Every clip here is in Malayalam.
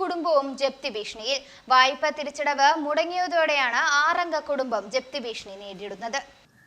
കുടുംബവും ജപ്തി ഭീഷണിയിൽ. വായ്പ തിരിച്ചടവ് മുടങ്ങിയതോടെയാണ് ആറംഗ കുടുംബം ജപ്തി ഭീഷണി നേരിടുന്നത്.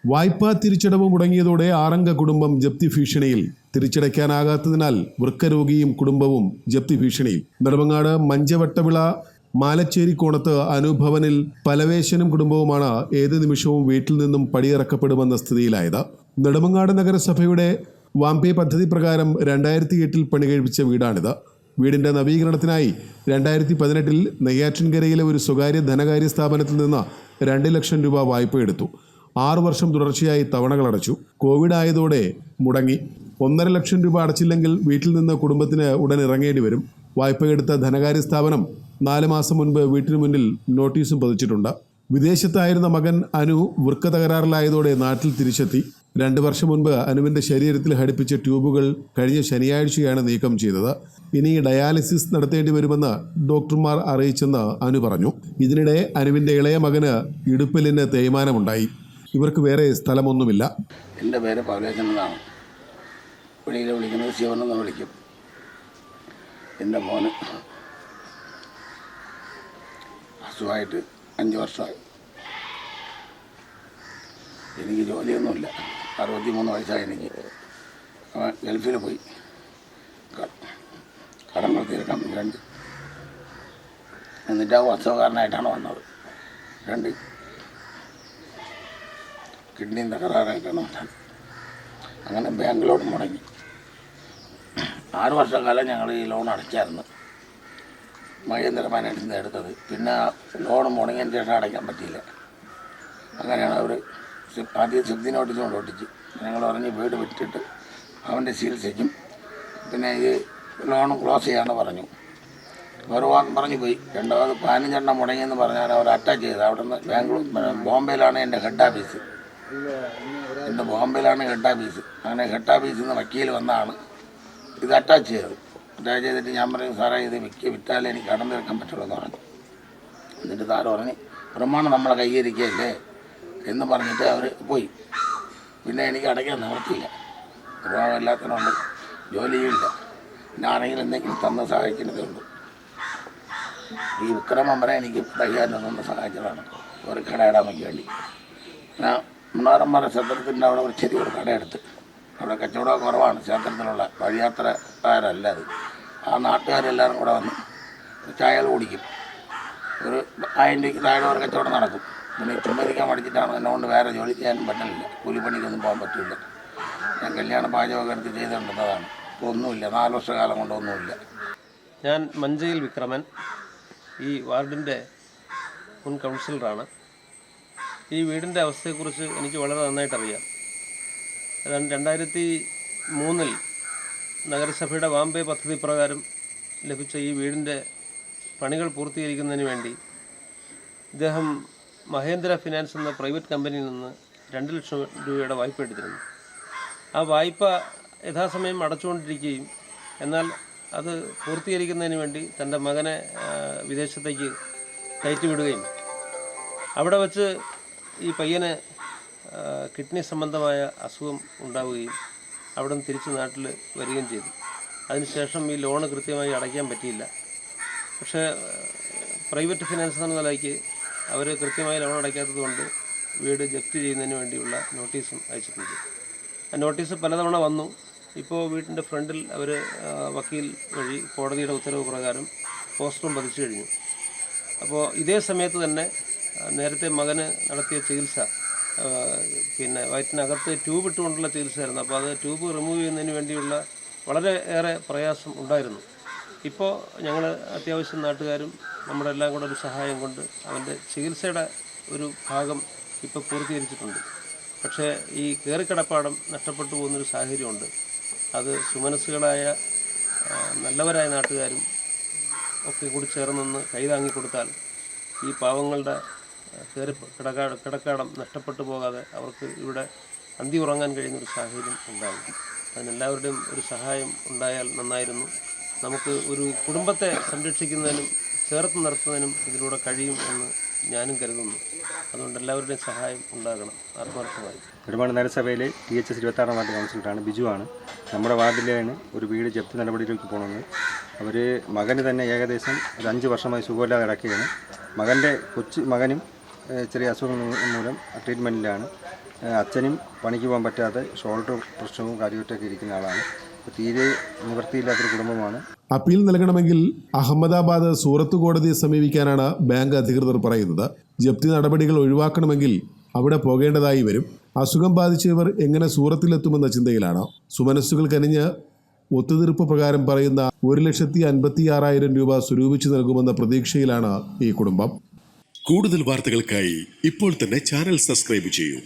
വായ്പാ തിരിച്ചടവ് മുടങ്ങിയതോടെ ആറംഗ കുടുംബം ജപ്തി ഭീഷണിയിൽ. തിരിച്ചടയ്ക്കാനാകാത്തതിനാൽ വൃക്കരോഗിയും കുടുംബവും ജപ്തി ഭീഷണിയിൽ. നെടുമങ്ങാട് മഞ്ചവട്ടവിള മാലച്ചേരി കോണത്ത് അനുഭവനിൽ പലവേശനും കുടുംബവുമാണ് ഏത് നിമിഷവും വീട്ടിൽ നിന്നും പടിയിറക്കപ്പെടുമെന്ന സ്ഥിതിയിലായത്. നെടുമങ്ങാട് നഗരസഭയുടെ വാംപേ പദ്ധതി പ്രകാരം രണ്ടായിരത്തി എട്ടിൽ പണികഴിപ്പിച്ച വീടാണിത്. വീടിന്റെ നവീകരണത്തിനായി രണ്ടായിരത്തി പതിനെട്ടിൽ നെയ്യാറ്റിൻകരയിലെ ഒരു സ്വകാര്യ ധനകാര്യ സ്ഥാപനത്തിൽ നിന്ന് രണ്ട് ലക്ഷം രൂപ വായ്പ എടുത്തു. ആറു വർഷം തുടർച്ചയായി തവണകൾ അടച്ചു. കോവിഡ് ആയതോടെ മുടങ്ങി. ഒന്നര ലക്ഷം രൂപ അടച്ചില്ലെങ്കിൽ വീട്ടിൽ നിന്ന് കുടുംബത്തിന് ഉടൻ ഇറങ്ങേണ്ടി വരും. വായ്പയെടുത്ത ധനകാര്യ സ്ഥാപനം നാല് മാസം മുൻപ് വീട്ടിന് മുന്നിൽ നോട്ടീസും പതിച്ചിട്ടുണ്ട്. വിദേശത്തായിരുന്ന മകൻ അനു വൃക്ക തകരാറിലായതോടെ നാട്ടിൽ തിരിച്ചെത്തി. രണ്ട് വർഷം മുൻപ് അനുവിന്റെ ശരീരത്തിൽ ഘടിപ്പിച്ച ട്യൂബുകൾ കഴിഞ്ഞ ശനിയാഴ്ചയാണ് നീക്കം ചെയ്തത്. ഇനി ഡയാലിസിസ് നടത്തേണ്ടി വരുമെന്ന് ഡോക്ടർമാർ അറിയിച്ചെന്ന് അനു പറഞ്ഞു. ഇതിനിടെ അനുവിന്റെ ഇളയ മകന് ഇടുപ്പലിന് തേയ്മാനമുണ്ടായി. ഇവർക്ക് വേറെ സ്ഥലമൊന്നുമില്ല. എന്റെ പേര് പൗലേശൻ എന്നാണ്. വെളിയിൽ വിളിക്കുന്നത് ശിവനെന്ന് വിളിക്കും. എന്റെ മോന് അസുഖമായിട്ട് അഞ്ച് വർഷമായി. എനിക്ക് ജോലിയൊന്നുമില്ല. അറുപത്തി മൂന്ന് വയസ്സായി എനിക്ക്. ഗൾഫിൽ പോയി. കടങ്ങൾ തീർക്കാൻ രണ്ട്. എന്നിട്ട് ആ അസുഖക്കാരനായിട്ടാണ് വന്നത്. രണ്ട്. കിഡ്നി തകരാറായിട്ടാണ് വന്നത്. അങ്ങനെ ബാങ്കിലോട്ട് മുടങ്ങി. ആറ് വർഷക്കാലം ഞങ്ങൾ ഈ ലോൺ അടച്ചായിരുന്നു. മഹേന്ദ്ര ഫൈനാൻസിൽ നിന്ന് എടുത്തത്. പിന്നെ ലോൺ മുടങ്ങിയതിന് ശേഷം അടയ്ക്കാൻ പറ്റിയില്ല. അങ്ങനെയാണ് അവർ ആദ്യം സിദ്ധി നോട്ടീസ് കൊണ്ട് ഒട്ടിച്ച് ഞങ്ങൾ പറഞ്ഞ് വീട് വിറ്റിട്ട് അവന്റെ ചികിത്സയ്ക്കും. പിന്നെ ഇത് ലോൺ ക്ലോസ് ചെയ്യാമെന്ന് പറഞ്ഞു. അവർ പറഞ്ഞു പോയി. രണ്ടാമത് പതിനഞ്ചെണ്ണം മുടങ്ങിയെന്ന് പറഞ്ഞാൽ അവർ അറ്റാക്ക് ചെയ്ത് അവിടെ നിന്ന് ബാംഗ്ലൂർ ബോംബെയിലാണ് എന്റെ ഹെഡ് ഓഫീസ് എന്റെ ബോംബെയിലാണ് ഹെഡ് ഓഫീസ് അങ്ങനെ ഹെഡ് ഓഫീസിൽ നിന്ന് വക്കീൽ വന്നാണ് ഇത് അറ്റാച്ച് ചെയ്തത്. അറ്റാച്ച് ചെയ്തിട്ട് ഞാൻ പറയും സാറേ ഇത് വിൽക്കി വിറ്റാലേ എനിക്ക് കടന്നു തീർക്കാൻ പറ്റുള്ളൂ എന്ന് പറഞ്ഞു. എന്നിട്ട് സാറ് പറഞ്ഞ് പ്രമാണം നമ്മളെ കൈകരിക്കല്ലേ എന്ന് പറഞ്ഞിട്ട് അവർ പോയി. പിന്നെ എനിക്ക് അടയ്ക്കാൻ നിവർത്തിയില്ല പ്രമാണം എല്ലാത്തിനുണ്ട് ജോലിയുമില്ല പിന്നെ എന്തെങ്കിലും തന്ന സഹായിക്കുന്നതേ ഉള്ളൂ ഈ വിക്രമം വരെ എനിക്ക് തയ്യാറിന് തന്ന സഹായിച്ചതാണ് ഒരു കടയിടാമയ്ക്ക് വേണ്ടി ഞാൻ മുന്നാറന്മാരെ ക്ഷേത്രത്തിന്റെ അവിടെ ഒരു ചെറിയ ഒരു കടയെടുത്ത്. അവിടെ കച്ചവടം കുറവാണ്. ക്ഷേത്രത്തിലുള്ള വഴിയാത്രക്കാരല്ല അത്. ആ നാട്ടുകാരെല്ലാവരും കൂടെ വന്ന് ചായകൾ കുടിക്കും. ഒരു ആയിരം രൂപയ്ക്ക് താഴെ ഒരു കച്ചവടം നടക്കും. പിന്നെ ചുമരിക്കാൻ മടിച്ചിട്ടാണ് എന്നുകൊണ്ട് വേറെ ജോലി ചെയ്യാനും പറ്റുന്നില്ല കൂലിപ്പണിക്കൊന്നും പോകാൻ പറ്റില്ല ഞാൻ കല്യാണ പാചകമൊക്കെ എടുത്ത് ചെയ്തുകൊണ്ടിരുന്നതാണ്. ഇപ്പോൾ ഒന്നുമില്ല. നാല് വർഷക്കാലം കൊണ്ടൊന്നുമില്ല ഞാൻ മഞ്ചയിൽ വിക്രമൻ ഈ വാർഡിന്റെ മുൻ കൗൺസിലറാണ്. ഈ വീടിന്റെ അവസ്ഥയെക്കുറിച്ച് എനിക്ക് വളരെ നന്നായിട്ടറിയാം. ഏതാണ്ട് രണ്ടായിരത്തി മൂന്നിൽ നഗരസഭയുടെ വാമ്പേ പദ്ധതി പ്രകാരം ലഭിച്ച ഈ വീടിന്റെ പണികൾ പൂർത്തീകരിക്കുന്നതിന് വേണ്ടി ഇദ്ദേഹം മഹേന്ദ്ര ഫിനാൻസ് എന്ന പ്രൈവറ്റ് കമ്പനിയിൽ നിന്ന് രണ്ട് ലക്ഷം രൂപയുടെ വായ്പ എടുത്തിരുന്നു. ആ വായ്പ യഥാസമയം അടച്ചുകൊണ്ടിരിക്കുകയും എന്നാൽ അത് പൂർത്തീകരിക്കുന്നതിന് വേണ്ടി തന്റെ മകനെ വിദേശത്തേക്ക് കയറ്റിവിടുകയും. അവിടെ വച്ച് ഈ പയ്യന് കിഡ്നി സംബന്ധമായ അസുഖം ഉണ്ടാവുകയും അവിടെ നിന്ന് തിരിച്ച് നാട്ടിൽ വരികയും ചെയ്തു. അതിനുശേഷം ഈ ലോണ് കൃത്യമായി അടയ്ക്കാൻ പറ്റിയില്ല. പക്ഷേ പ്രൈവറ്റ് ഫിനാൻസ് എന്ന നിലയ്ക്ക് അവർ കൃത്യമായി ലോൺ അടയ്ക്കാത്തത് കൊണ്ട് വീട് ജപ്തി ചെയ്യുന്നതിന് വേണ്ടിയുള്ള നോട്ടീസും അയച്ചിട്ടുണ്ട്. ആ നോട്ടീസ് പലതവണ വന്നു. ഇപ്പോൾ വീട്ടിന്റെ ഫ്രണ്ടിൽ അവർ വക്കീൽ വഴി കോടതിയുടെ ഉത്തരവ് പ്രകാരം പോസ്റ്ററും പതിച്ചു കഴിഞ്ഞു. അപ്പോൾ ഇതേ സമയത്ത് തന്നെ നേരത്തെ മകന് നടത്തിയ ചികിത്സ പിന്നെ വയറ്റിനകത്ത് ട്യൂബ് ഇട്ടുകൊണ്ടുള്ള ചികിത്സയായിരുന്നു. അപ്പോൾ അത് ട്യൂബ് റിമൂവ് ചെയ്യുന്നതിന് വേണ്ടിയുള്ള വളരെ ഏറെ പ്രയാസം ഉണ്ടായിരുന്നു. ഇപ്പോൾ ഞങ്ങൾ അത്യാവശ്യം നാട്ടുകാരും നമ്മുടെ എല്ലാം കൂടെ ഒരു സഹായം കൊണ്ട് അവന്റെ ചികിത്സയുടെ ഒരു ഭാഗം ഇപ്പോൾ പൂർത്തീകരിച്ചിട്ടുണ്ട്. പക്ഷേ ഈ കയറിക്കിടപ്പാടം നഷ്ടപ്പെട്ടു പോകുന്നൊരു സാഹചര്യമുണ്ട്. അത് സുമനസ്സുകളായ നല്ലവരായ നാട്ടുകാരും ഒക്കെ കൂടി ചേർന്നൊന്ന് കൈതാങ്ങി കൊടുത്താൽ ഈ പാവങ്ങളുടെ കയറി കിടക്കാ കിടക്കാടം നഷ്ടപ്പെട്ടു പോകാതെ അവർക്ക് ഇവിടെ അന്തി ഉറങ്ങാൻ കഴിയുന്ന ഒരു സാഹചര്യം ഉണ്ടാകും. അതിനെല്ലാവരുടെയും ഒരു സഹായം ഉണ്ടായാൽ നന്നായിരുന്നു. നമുക്ക് ഒരു കുടുംബത്തെ സംരക്ഷിക്കുന്നതിനും ചേർത്ത് നിർത്തുന്നതിനും ഇതിലൂടെ കഴിയും എന്ന് ഞാനും കരുതുന്നു. അതുകൊണ്ട് എല്ലാവരുടെയും സഹായം ഉണ്ടാകണം. ആത്മാർത്ഥമായി. ഒരുപാട് നഗരസഭയിലെ ടി എച്ച് എസ് ഇരുപത്താറാം വാർഡ് കൗൺസിലറാണ് ബിജു ആണ്. നമ്മുടെ വാർഡിലാണ് ഒരു വീട് ജപ്തി നടപടിയിലേക്ക് പോകുന്നത് അവർ മകന് തന്നെ ഏകദേശം ഒരു അഞ്ച് വർഷമായി സുഖമില്ലാതെ കിടക്കുകയാണ്. മകന്റെ കൊച്ചു മകനും ചെറിയ അസുഖങ്ങൾ മൂലം ട്രീറ്റ്മെന്റിലാണ് അച്ഛനും പണിക്ക് പോകാൻ പറ്റാതെ ഷോൾഡർ പ്രശ്നവും കാര്യമായിട്ടൊക്കെ ഇരിക്കുന്ന ആളാണ്. തീരെ നിവൃത്തിയില്ലാത്തൊരു കുടുംബമാണ്. അപ്പീൽ നൽകണമെങ്കിൽ അഹമ്മദാബാദ് സൂറത്ത് കോടതിയെ സമീപിക്കാനാണ് ബാങ്ക് അധികൃതർ പറയുന്നത്. ജപ്തി നടപടികൾ ഒഴിവാക്കണമെങ്കിൽ അവിടെ പോകേണ്ടതായി വരും. അസുഖം ബാധിച്ചവർ എങ്ങനെ സൂറത്തിലെത്തുമെന്ന ചിന്തയിലാണ്. സുമനസ്സുകൾ കനിഞ്ഞ് ഒത്തുതീർപ്പ് പ്രകാരം പറയുന്ന ഒരു ലക്ഷത്തി അൻപത്തി ആറായിരം രൂപ സ്വരൂപിച്ചു നൽകുമെന്ന പ്രതീക്ഷയിലാണ് ഈ കുടുംബം. കൂടുതൽ വാർത്തകൾക്കായി ഇപ്പോൾ തന്നെ ചാനൽ സബ്സ്ക്രൈബ് ചെയ്യൂ.